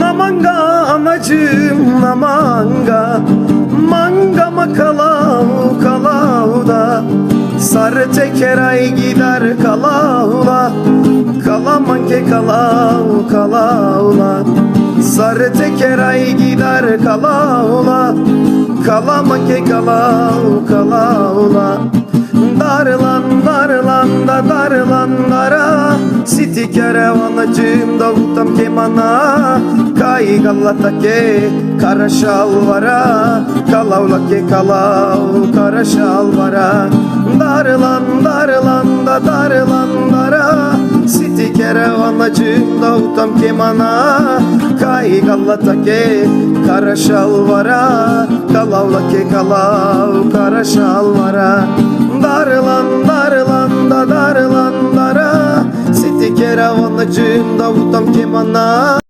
Namanga anacım namanga. Manga makalau kalau da. Sarı teker ay gider kalaula Kalamanke kalau kalaula Sarı teker ay gider kalaula Kalamanke kalau kalaula Darlan darlan da darlan dara Siti kervanacım davutam kemana. Kay galata ke kara şalvara. Kalavla ke kalav kara şalvara. Darlan darlan da darlan dara. Siti kervanacım davutam kemana. Kay galata ke kara şalvara. Kalavla ke kalav kara şalvara. Darlan da darlan dara Siti keravanacım davutam kemana